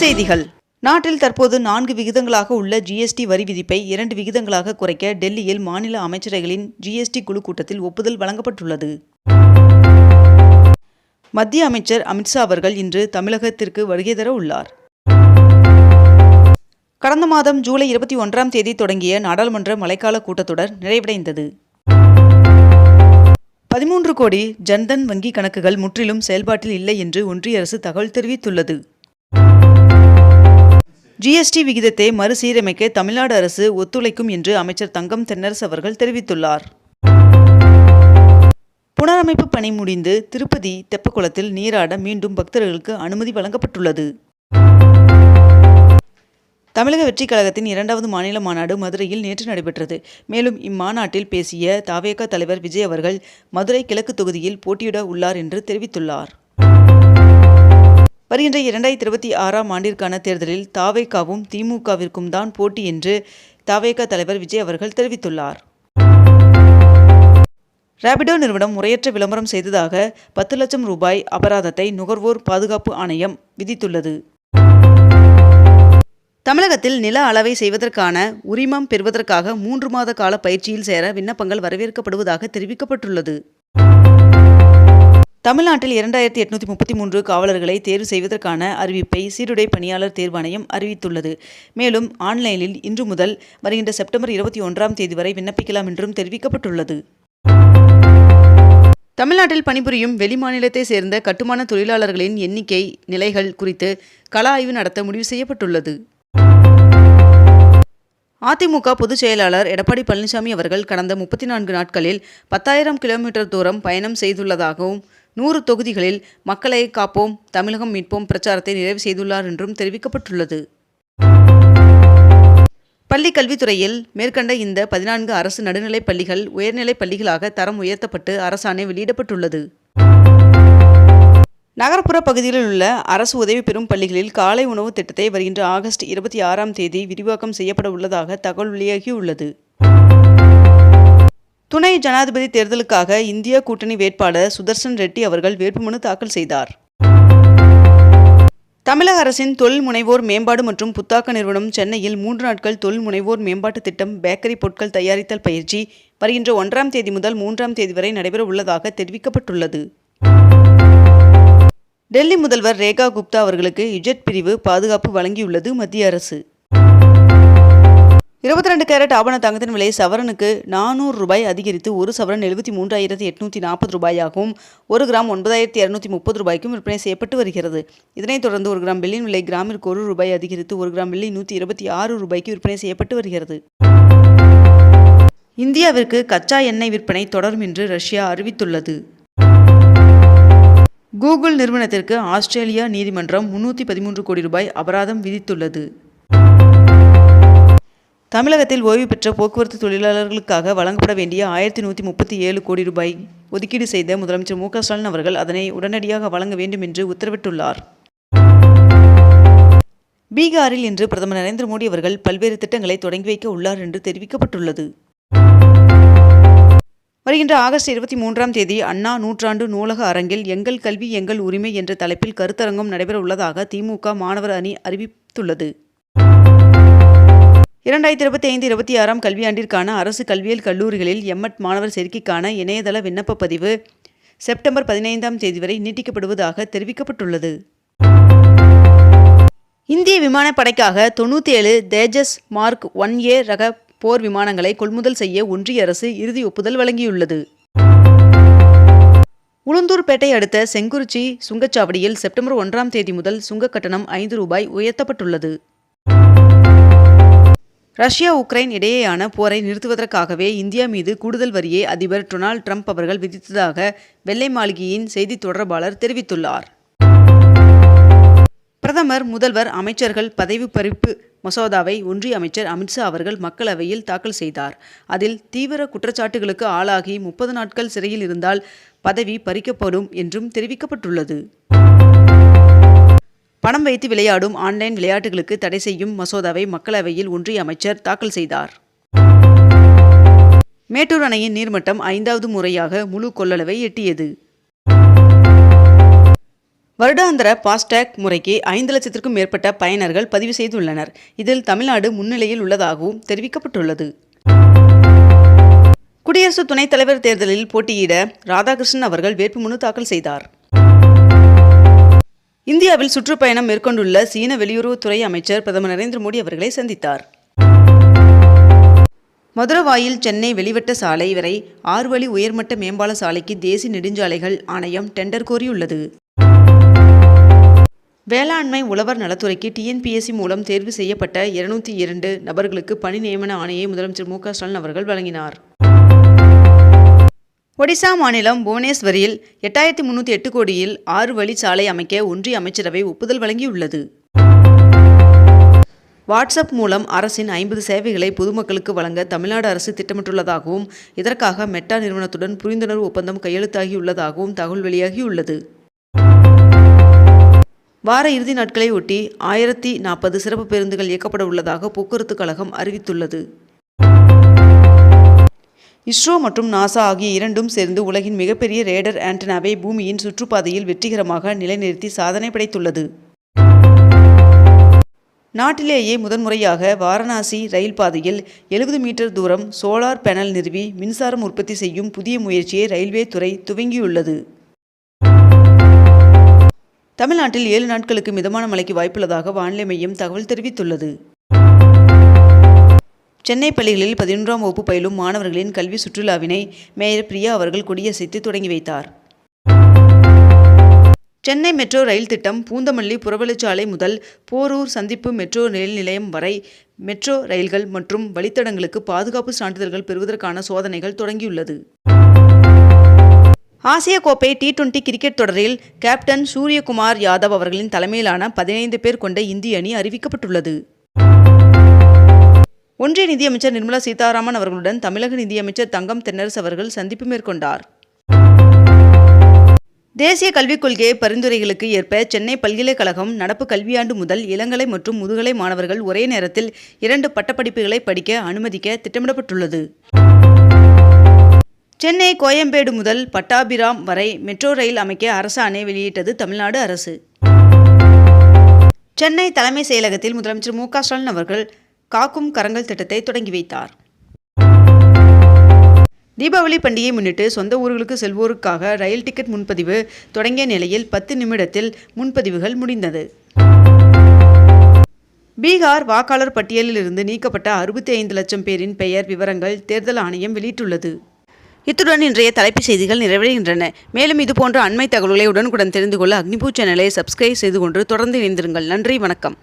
செய்திகள். நாட்டில் தற்போது நான்கு விகிதங்களாக உள்ள ஜிஎஸ்டி வரி விதிப்பை இரண்டு விகிதங்களாக குறைக்க டெல்லியில் மாநில அமைச்சரவைகளின் ஜிஎஸ்டி குழு கூட்டத்தில் ஒப்புதல் வழங்கப்பட்டுள்ளது. மத்திய அமைச்சர் அமித்ஷா அவர்கள் இன்று தமிழகத்திற்கு வருகை தர உள்ளார். கடந்த மாதம் ஜூலை இருபத்தி ஒன்றாம் தேதி தொடங்கிய நாடாளுமன்ற மழைக்கால கூட்டத்தொடர் நிறைவடைந்தது. பதிமூன்று கோடி ஜன்தன் வங்கி கணக்குகள் முற்றிலும் செயல்பாட்டில் இல்லை என்று ஒன்றிய அரசு தகவல் தெரிவித்துள்ளது. ஜிஎஸ்டி விகிதத்தை மறுசீரமைக்க தமிழ்நாடு அரசு ஒத்துழைக்கும் என்று அமைச்சர் தங்கம் தென்னரசு அவர்கள் தெரிவித்துள்ளார். புனரமைப்பு பணி முடிந்து திருப்பதி தெப்பக்குளத்தில் நீராட மீண்டும் பக்தர்களுக்கு அனுமதி வழங்கப்பட்டுள்ளது. தமிழக வெற்றிக் கழகத்தின் இரண்டாவது மாநில மாநாடு மதுரையில் நேற்று நடைபெற்றது. மேலும் இம்மாநாட்டில் பேசிய தாவேக தலைவர் விஜய் அவர்கள் மதுரை கிழக்கு தொகுதியில் போட்டியிட உள்ளார் என்று தெரிவித்துள்ளார். வருகின்ற இரண்டாயிரத்தி இருபத்தி ஆறாம் ஆண்டிற்கான தேர்தலில் தாவேகாவும் திமுகவிற்கும் தான் போட்டி என்று தாவேகா தலைவர் விஜய் அவர்கள் தெரிவித்துள்ளார். ரேபிடோ நிறுவனம் முறையற்ற விளம்பரம் செய்ததாக பத்து லட்சம் ரூபாய் அபராதத்தை நுகர்வோர் பாதுகாப்பு ஆணையம் விதித்துள்ளது. தமிழகத்தில் நில அளவை செய்வதற்கான உரிமம் பெறுவதற்காக மூன்று மாத கால பயிற்சியில் சேர விண்ணப்பங்கள் வரவேற்கப்படுவதாக தெரிவிக்கப்பட்டுள்ளது. தமிழ்நாட்டில் இரண்டாயிரத்தி எட்நூத்தி முப்பத்தி மூன்று காவலர்களை தேர்வு செய்வதற்கான அறிவிப்பை சீருடை பணியாளர் தேர்வாணையம் அறிவித்துள்ளது. மேலும் ஆன்லைனில் இன்று முதல் வருகின்ற செப்டம்பர் இருபத்தி ஒன்றாம் தேதி வரை விண்ணப்பிக்கலாம் என்றும் தெரிவிக்கப்பட்டுள்ளது. தமிழ்நாட்டில் பணிபுரியும் வெளிமாநிலத்தை சேர்ந்த கட்டுமான தொழிலாளர்களின் எண்ணிக்கை நிலைகள் குறித்து கள ஆய்வு நடத்த முடிவு செய்யப்பட்டுள்ளது. அதிமுக பொதுச் செயலாளர் எடப்பாடி பழனிசாமி அவர்கள் கடந்த முப்பத்தி நான்கு நாட்களில் பத்தாயிரம் கிலோமீட்டர் தூரம் பயணம் செய்துள்ளதாகவும் நூறு தொகுதிகளில் மக்களை காப்போம் தமிழகம் மீட்போம் பிரச்சாரத்தை நிறைவு செய்துள்ளார் என்றும் தெரிவிக்கப்பட்டுள்ளது. பள்ளி கல்வித்துறையில் மேற்கண்ட இந்த பதினான்கு அரசு நடுநிலைப் பள்ளிகள் உயர்நிலைப் பள்ளிகளாக தரம் உயர்த்தப்பட்டு அரசாணை வெளியிடப்பட்டுள்ளது. நகர்ப்புற பகுதிகளில் உள்ள அரசு உதவி பெறும் பள்ளிகளில் காலை உணவு திட்டத்தை வருகின்ற ஆகஸ்ட் இருபத்தி ஆறாம் தேதி விரிவாக்கம் செய்யப்பட உள்ளதாக தகவல் வெளியாகியுள்ளது. துணை ஜனாதிபதி தேர்தலுக்காக இந்திய கூட்டணி வேட்பாளர் சுதர்சன் ரெட்டி அவர்கள் வேட்புமனு தாக்கல் செய்தார். தமிழக அரசின் தொழில் முனைவோர் மேம்பாடு மற்றும் புத்தாக்க நிறுவனம் சென்னையில் மூன்று நாட்கள் தொழில் முனைவோர் மேம்பாட்டு திட்டம் பேக்கரி பொருட்கள் தயாரித்தல் பயிற்சி வருகின்ற ஒன்றாம் தேதி முதல் மூன்றாம் தேதி வரை நடைபெற உள்ளதாக தெரிவிக்கப்பட்டுள்ளது. டெல்லி முதல்வர் ரேகா குப்தா அவர்களுக்கு இஜெட் பிரிவு பாதுகாப்பு வழங்கியுள்ளது மத்திய அரசு. இருபத்தி ரெண்டு கேரட் ஆபண தங்கத்தின் விலை சவரனுக்கு நானூறு ரூபாய் அதிகரித்து ஒரு சவரன் எழுபத்தி மூன்றாயிரத்தி எட்நூற்றி நாற்பது ரூபாயாகவும் ஒரு கிராம் ஒன்பதாயிரத்தி இரநூத்தி முப்பது ரூபாய்க்கும் விற்பனை செய்யப்பட்டு வருகிறது. இதனைத் தொடர்ந்து ஒரு கிராம் வெள்ளியின் விலை கிராமிற்கு ஒரு ரூபாய் அதிகரித்து ஒரு கிராம் வெள்ளி நூற்றி இருபத்தி ஆறு ரூபாய்க்கு விற்பனை செய்யப்பட்டு வருகிறது. இந்தியாவிற்கு கச்சா எண்ணெய் விற்பனை தொடரும் என்று ரஷ்யா அறிவித்துள்ளது. கூகுள் நிறுவனத்திற்கு ஆஸ்திரேலியா நீதிமன்றம் முன்னூற்றி பதிமூன்று கோடி ரூபாய் அபராதம் விதித்துள்ளது. தமிழகத்தில் ஓய்வு பெற்ற போக்குவரத்து தொழிலாளர்களுக்காக வழங்கப்பட வேண்டிய ஆயிரத்தி நூற்றி முப்பத்தி ஏழு கோடி ரூபாய் ஒதுக்கீடு செய்த முதலமைச்சர் மு க ஸ்டாலின் அவர்கள் அதனை உடனடியாக வழங்க வேண்டும் என்று உத்தரவிட்டுள்ளார். பீகாரில் இன்று பிரதமர் நரேந்திர மோடி அவர்கள் பல்வேறு திட்டங்களை தொடங்கி வைக்க உள்ளார் என்று தெரிவிக்கப்பட்டுள்ளது. வருகின்ற ஆகஸ்ட் இருபத்தி மூன்றாம் தேதி அண்ணா நூற்றாண்டு நூலக அரங்கில் எங்கள் கல்வி எங்கள் உரிமை என்ற தலைப்பில் கருத்தரங்கம் நடைபெற உள்ளதாக திமுக மாணவர் அணி அறிவித்துள்ளது. இரண்டாயிரத்தி இருபத்தி ஐந்து இருபத்தி ஆறாம் கல்வியாண்டிற்கான அரசு கல்வியியல் கல்லூரிகளில் எம்எட் மாணவர் சேர்க்கைக்கான இணையதள விண்ணப்ப பதிவு செப்டம்பர் பதினைந்தாம் தேதி வரை நீட்டிக்கப்படுவதாக தெரிவிக்கப்பட்டுள்ளது. இந்திய விமானப்படைக்காக தொண்ணூற்றி ஏழு தேஜஸ் மார்க் ஒன் ஏ ரக போர் விமானங்களை கொள்முதல் செய்ய ஒன்றிய அரசு இறுதி ஒப்புதல் வழங்கியுள்ளது. உளுந்தூர்பேட்டை அடுத்த செங்குறிச்சி சுங்கச்சாவடியில் செப்டம்பர் ஒன்றாம் தேதி முதல் சுங்க கட்டணம் ஐந்து ரூபாய் உயர்த்தப்பட்டுள்ளது. ரஷ்யா உக்ரைன் இடையேயான போரை நிறுத்துவதற்காகவே இந்தியா மீது கூடுதல் வரியை அதிபர் டொனால்ட் ட்ரம்ப் அவர்கள் விதித்ததாக வெள்ளை மாளிகையின் செய்தி தொடர்பாளர் தெரிவித்துள்ளார். பிரதமர் முதல்வர் அமைச்சர்கள் பதவி பறிப்பு மசோதாவை ஒன்றிய அமைச்சர் அமித்ஷா அவர்கள் மக்களவையில் தாக்கல் செய்தார். அதில் தீவிர குற்றச்சாட்டுகளுக்கு ஆளாகி முப்பது நாட்கள் சிறையில் இருந்தால் பதவி பறிக்கப்படும் என்றும் தெரிவிக்கப்பட்டுள்ளது. பணம் வைத்து விளையாடும் ஆன்லைன் விளையாட்டுகளுக்கு தடை செய்யும் மசோதாவை மக்களவையில் ஒன்றிய அமைச்சர் தாக்கல் செய்தார். மேட்டூர் அணையின் நீர்மட்டம் ஐந்தாவது முறையாக முழு கொள்ளளவை எட்டியது. வருடாந்திர பாஸ்டேக் முறைக்கு ஐந்து லட்சத்திற்கும் மேற்பட்ட பயனர்கள் பதிவு செய்துள்ளனர். இதில் தமிழ்நாடு முன்னிலையில் உள்ளதாகவும் தெரிவிக்கப்பட்டுள்ளது. குடியரசு துணைத் தலைவர் தேர்தலில் போட்டியிட ராதாகிருஷ்ணன் அவர்கள் வேட்புமனு தாக்கல் செய்தார். இந்தியாவில் சுற்றுப்பயணம் மேற்கொண்டுள்ள சீன வெளியுறவுத்துறை அமைச்சர் பிரதமர் நரேந்திர மோடி அவர்களை சந்தித்தார். மதுரவாயில் சென்னை வெளிவட்ட சாலை வரை ஆறு வழி உயர்மட்ட மேம்பால சாலைக்கு தேசிய நெடுஞ்சாலைகள் ஆணையம் டெண்டர் கோரியுள்ளது. வேளாண்மை உழவர் நலத்துறைக்கு டிஎன்பிஎஸ்சி மூலம் தேர்வு செய்யப்பட்ட இருநூத்தி இரண்டு நபர்களுக்கு பணி நியமன ஆணையை முதலமைச்சர் மு க ஸ்டாலின் அவர்கள் வழங்கினார். ஒடிசா மாநிலம் புவனேஸ்வரில் எட்டாயிரத்தி முன்னூற்றி எட்டு கோடியில் ஆறு வழி சாலை அமைக்க ஒன்றிய அமைச்சரவை ஒப்புதல் வழங்கியுள்ளது. வாட்ஸ்அப் மூலம் அரசின் ஐம்பது சேவைகளை பொதுமக்களுக்கு வழங்க தமிழ்நாடு அரசு திட்டமிட்டுள்ளதாகவும் இதற்காக மெட்டா நிறுவனத்துடன் புரிந்துணர்வு ஒப்பந்தம் கையெழுத்தாகியுள்ளதாகவும் தகவல் வெளியாகியுள்ளது. வார இறுதி நாட்களை ஒட்டி ஆயிரத்தி நாற்பது சிறப்பு பேருந்துகள் இயக்கப்பட உள்ளதாக போக்குவரத்து கழகம் அறிவித்துள்ளது. இஸ்ரோ மற்றும் நாசா ஆகிய இரண்டும் சேர்ந்து உலகின் மிகப்பெரிய ரேடர் ஆண்டனாவை பூமியின் சுற்றுப்பாதையில் வெற்றிகரமாக நிலைநிறுத்தி சாதனை படைத்துள்ளது. நாட்டிலேயே முதன்முறையாக வாரணாசி ரயில் பாதையில் எழுபது மீட்டர் தூரம் சோலார் பேனல் நிறுவி மின்சாரம் உற்பத்தி செய்யும் புதிய முயற்சியை ரயில்வே துறை துவங்கியுள்ளது. தமிழ்நாட்டில் ஏழு நாட்களுக்கு மிதமான மழைக்கு வாய்ப்புள்ளதாக வானிலை மையம் தகவல் தெரிவித்துள்ளது. சென்னை பள்ளிகளில் பதினொன்றாம் வகுப்பு பயிலும் மாணவர்களின் கல்வி சுற்றுலாவினை மேயர் பிரியா அவர்கள் கொடியசைத்து தொடங்கி வைத்தார். சென்னை மெட்ரோ ரயில் திட்டம் பூந்தமல்லி புறவழிச்சாலை முதல் போரூர் சந்திப்பு மெட்ரோ ரயில் நிலையம் வரை மெட்ரோ ரயில்கள் மற்றும் வழித்தடங்களுக்கு பாதுகாப்பு சான்றிதழ்கள் பெறுவதற்கான சோதனைகள் தொடங்கியுள்ளது. ஆசிய கோப்பை டி டுவெண்டி கிரிக்கெட் தொடரில் கேப்டன் சூரியகுமார் யாதவ் அவர்களின் தலைமையிலான பதினைந்து பேர் கொண்ட இந்திய அணி அறிவிக்கப்பட்டுள்ளது. ஒன்றிய நிதியமைச்சர் நிர்மலா சீதாராமன் அவர்களுடன் தமிழக நிதியமைச்சர் தங்கம் தென்னரசு அவர்கள் சந்திப்பு மேற்கொண்டார். தேசிய கல்விக் கொள்கை பரிந்துரைகளுக்கு ஏற்ப சென்னை பல்கலைக்கழகம் நடப்பு கல்வியாண்டு முதல் இளங்கலை மற்றும் முதுகலை மாணவர்கள் ஒரே நேரத்தில் இரண்டு பட்டப்படிப்புகளை படிக்க அனுமதிக்க திட்டமிடப்பட்டுள்ளது. சென்னை கோயம்பேடு முதல் பட்டாபிராம் வரை மெட்ரோ ரயில் அமைக்க அரசாணை வெளியிட்டது தமிழ்நாடு அரசு. சென்னை தலைமை செயலகத்தில் முதலமைச்சர் மு க ஸ்டாலின் அவர்கள் காக்கும் கரங்கள் திட்டத்தை தொடங்கி வைத்தார். தீபாவளி பண்டிகையை முன்னிட்டு சொந்த ஊர்களுக்கு செல்வோருக்காக ரயில் டிக்கெட் முன்பதிவு தொடங்கிய நிலையில் பத்து நிமிடத்தில் முன்பதிவுகள் முடிந்தது. பீகார் வாக்காளர் பட்டியலில் இருந்து நீக்கப்பட்ட அறுபத்தி ஐந்து லட்சம் பேரின் பெயர் விவரங்கள் தேர்தல் ஆணையம் வெளியிட்டுள்ளது. இத்துடன் இன்றைய தலைப்புச் செய்திகள் நிறைவடைகின்றன. மேலும் இதுபோன்ற அண்மை தகவல்களை உடனுக்குடன் தெரிந்து கொள்ள அக்னிபூ சேனலை சப்ஸ்கிரைப் செய்து கொண்டு தொடர்ந்து இணைந்திருங்கள். நன்றி வணக்கம்.